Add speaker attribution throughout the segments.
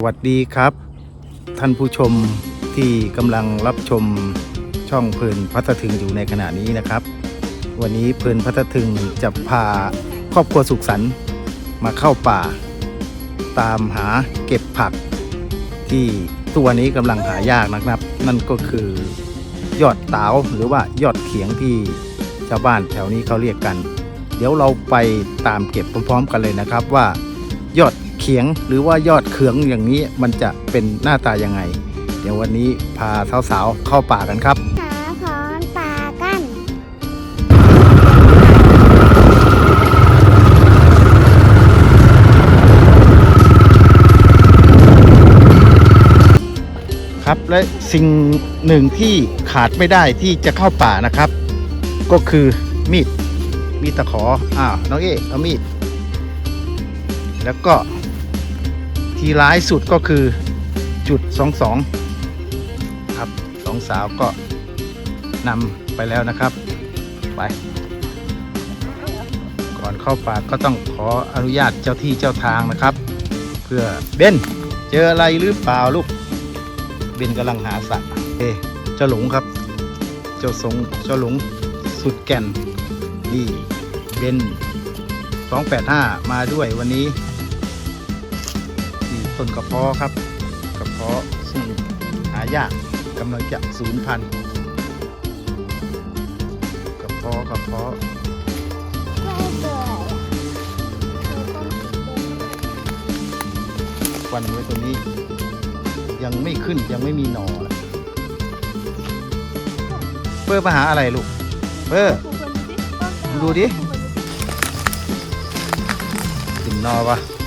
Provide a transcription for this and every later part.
Speaker 1: สวัสดีครับ ท่านผู้ชมที่กำลังรับชมช่องเพลินพัฒถึงอยู่ในขณะนี้นะครับ วันนี้เพลินพัฒถึงจะพาครอบครัวสุขสันต์มาเข้าป่า ตามหาเก็บผัก ที่ตัวนี้กำลังหายากนะครับ นั่นก็คือยอดเตาหรือว่ายอดเขียงที่ชาวบ้านแถวนี้เขาเรียกกัน เดี๋ยวเราไปตามเก็บพร้อมๆกันเลยนะครับว่ายอด เขียงหรือว่ายอดเขืองอย่างนี้มันจะเป็นหน้าตายังไง เดี๋ยววันนี้พาสาวๆเข้าป่ากันครับ
Speaker 2: หาพรป่ากัน
Speaker 1: ครับและสิ่งหนึ่งที่ขาดไม่ได้ที่จะเข้าป่านะครับ ก็คือมีดมีดตะขออ้าวน้องเอ๊เอามีดแล้วก็ ที่ร้ายสุดก็คือจุดสองสองครับสองสาวก็นำไปแล้วนะครับ ไป ก่อนเข้าป่าก็ต้องขออนุญาตเจ้าที่เจ้าทางนะครับ เพื่อเบนเจออะไรหรือเปล่าลูกเบนกำลังหาสัตว์เอเจ้าหลงครับ เจ้าสงเจ้าหลงสุดแก่นนี่เบน285 มาด้วยวันนี้ ต้นกระเพาะครับ กระเพาะซึ่งหายากกำลังจะสูญพันธุ์กระเพาะกระเพาะวันไว้ตัวนี้ ยังไม่ขึ้นยังไม่มีหนอเลยเปอร์มาหาอะไรลูกเปอร์ดูดิกินนอปะ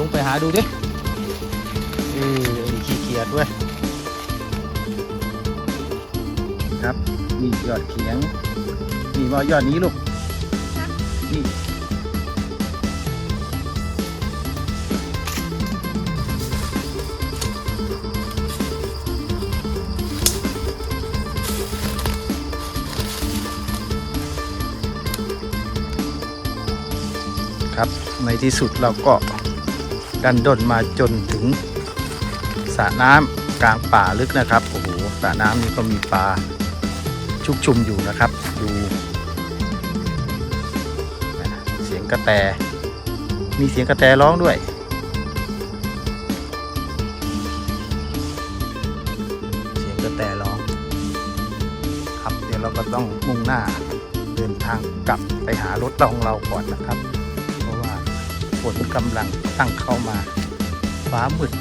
Speaker 1: ลงไปหาดูดิเออขี้เกียจด้วยครับนี่ยอดเขียงนี่ว่ายอดนี้ลูกนี่ครับในที่สุดเราก็ ดันด้นมาจนถึงสระน้ำกลางป่าลึกนะครับโอ้โหสระน้ำนี้ก็มีปลาชุกชุมอยู่นะครับดูเสียงกระแต มีเสียงกระแตร้องด้วยเสียงกระแตร้องครับเดี๋ยวเราก็ต้องมุ่งหน้าเดินทางกลับไปหารถของเราก่อนนะครับ ฝนกำลังตั้งเข้ามา ฟ้ามืด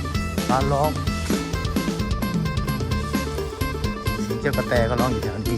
Speaker 1: ฟ้าร้องเสียงเจ้ากระแตก็ร้องอยู่แถวนี้